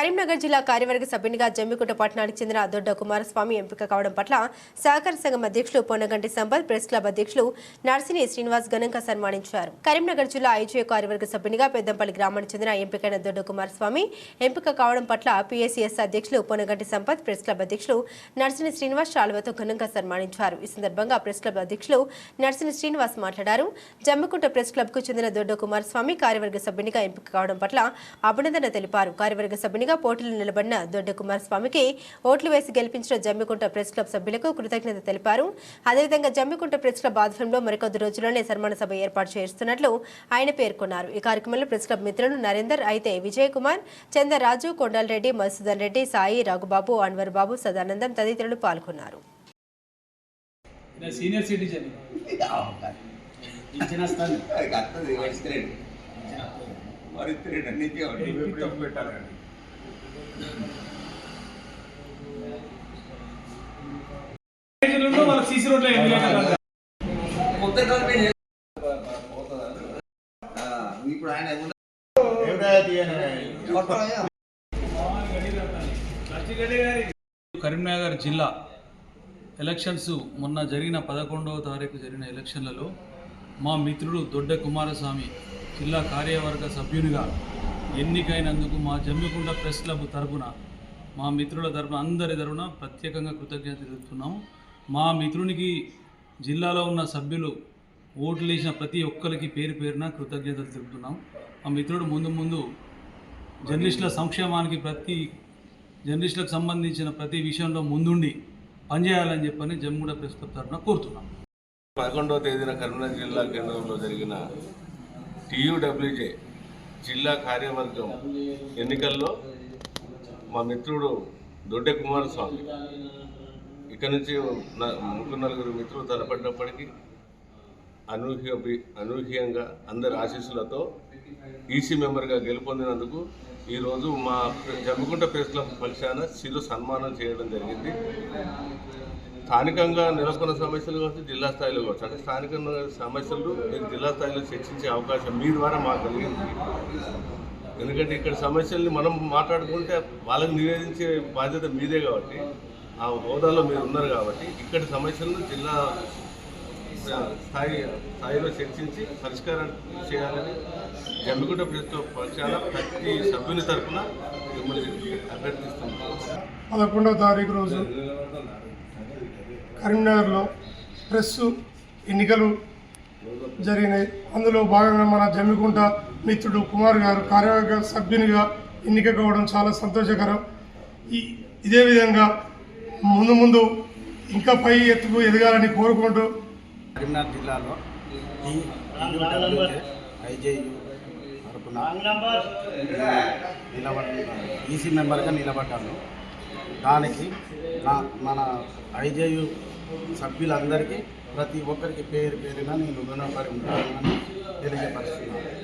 కరీంనగర్ జిల్లా కార్యవర్గ సభ్యునిగా జమ్మికుంట పట్టణానికి చెందిన దొడ్డ కుమారస్వామి ఎంపిక కావడం పట్ల సహకార సంఘం అధ్యక్షులు పొన్నగంటి సంపత్ ప్రెస్ క్లబ్ అధ్యక్షులు నర్సిని శ్రీనివాస్ ఘనంగా సన్మానించారు. కరీంనగర్ జిల్లా ఐజీఏ కార్యవర్గ సభ్యునిగా పెద్దంపల్లి గ్రామానికి చెందిన ఎంపికైన దొడ్డ కుమారస్వామి ఎంపిక కావడం పట్ల పీఎస్సీఎస్ అధ్యక్షులు పొన్నగంటి సంపత్ ప్రెస్ క్లబ్ అధ్యక్షులు నర్సిని శ్రీనివాస్ శాలువతో ఘనంగా సన్మానించారు. ఈ సందర్భంగా ప్రెస్ క్లబ్ అధ్యక్షులు నర్సిని శ్రీనివాస్ మాట్లాడారు. జమ్మికుంట ప్రెస్ క్లబ్కు చెందిన దొడ్డ కుమారస్వామి కార్యవర్గ సభ్యునిగా ఎంపిక కావడం పట్ల అభినందన తెలిపారు. కార్యవర్గ సభ్యునిగా పోటీలో నిలబడిన దొడ్డ కుమారస్వామికి ఓట్లు వేసి గెలిపించిన జమ్మికుంట ప్రెస్ క్లబ్ సభ్యులకు కృతజ్ఞత తెలిపారు. అదేవిధంగా జమ్మికుంట ప్రెస్ క్లబ్ ఆధ్వర్యంలో మరికొద్ది రోజుల్లోనే సన్మాన సభ ఏర్పాటు చేస్తున్నట్లు ఆయన పేర్కొన్నారు. ఈ కార్యక్రమంలో ప్రెస్ క్లబ్ మిత్రులు నరేందర్ అయితే విజయ్ కుమార్ చందరాజు కొండలరెడ్డి మధుసూదన్ రెడ్డి సాయి రఘుబాబు అన్వర్ బాబు సదానందం తదితరులు పాల్గొన్నారు. Senior citizen. పెట్టాలండి. సీసీ రోడ్లో ఇప్పుడు ఆయన కరీంనగర్ జిల్లా ఎలక్షన్స్ మొన్న జరిగిన పదకొండవ తారీఖు జరిగిన ఎలక్షన్లలో మా మిత్రుడు దొడ్డ కుమారస్వామి జిల్లా కార్యవర్గ సభ్యునిగా ఎన్నికైనందుకు మా జమ్మికుండ ప్రెస్ క్లబ్ తరపున మా మిత్రుల తరపున అందరి తరపున ప్రత్యేకంగా కృతజ్ఞత తెలుపుతున్నాము. మా మిత్రునికి జిల్లాలో ఉన్న సభ్యులు ఓట్లు వేసిన ప్రతి ఒక్కరికి పేరు పేరున కృతజ్ఞతలు తెలుపుతున్నాం మా మిత్రుడు ముందు ముందు జర్నలిస్టుల సంక్షేమానికి ప్రతి జర్నలిస్టులకు సంబంధించిన ప్రతి విషయంలో ముందుండి పనిచేయాలని చెప్పని జమ్ముడ ప్రెస్ క్లబ్ తరఫున కోరుతున్నాం. పదకొండవ తేదీన కరీంనగర్ జిల్లా కేంద్రంలో జరిగిన టీయూడబ్ల్యూజే జిల్లా కార్యవర్గం ఎన్నికల్లో మా మిత్రుడు దొడ్డె కుమారస్వామి. ఇక్కడి నుంచి ముగ్గురు నలుగురు మిత్రులు తలపడినప్పటికీ అనూహ్య అనూహ్యంగా అందరి ఆశీస్సులతో ఈసీ మెంబర్గా గెలుపొందినందుకు ఈరోజు మా జమ్మికుంట ప్రెస్ క్లబ్ పక్షాన చిరు సన్మానం చేయడం జరిగింది. స్థానికంగా నెలకొన్న సమస్యలు కావచ్చు జిల్లా స్థాయిలో కావచ్చు. అంటే స్థానిక సమస్యలు మీరు జిల్లా స్థాయిలో చర్చించే అవకాశం మీ ద్వారా మాకు కలిగింది. ఎందుకంటే ఇక్కడ సమస్యల్ని మనం మాట్లాడుకుంటే వాళ్ళకి నివేదించే బాధ్యత మీదే కాబట్టి ఆ హోదాలో మీరు ఉన్నారు కాబట్టి ఇక్కడ సమస్యలను జిల్లా స్థాయి స్థాయిలో చర్చించి పరిష్కారం చేయాలని జమ్మిగుంట ప్రభుత్వ పక్షాన ప్రతి సభ్యుని తరఫున మిమ్మల్ని అభ్యర్థిస్తున్నాం. పదకొండవ తారీఖు రోజు కరీంనగర్లో ప్రెస్ ఎన్నికలు జరిగినాయి. అందులో భాగంగా మన జమ్మికుంట మిత్రుడు కుమార్ గారు కార్యవర్గ సభ్యునిగా ఎన్నిక కావడం చాలా సంతోషకరం. ఈ ఇదే విధంగా ముందు ముందు ఇంకా పై ఎత్తుకు ఎదగాలని కోరుకుంటూ కరీంనగర్ జిల్లాలో ఐజేయు ఈసీ మెంబర్గా నిలబడ్డాను. దానికి నా మన ఐజేయు సభ్యులందరికీ ప్రతి ఒక్కరికి పేరు పేరున నేను రుణపడి ఉంటానని తెలియజేపరుస్తున్నాను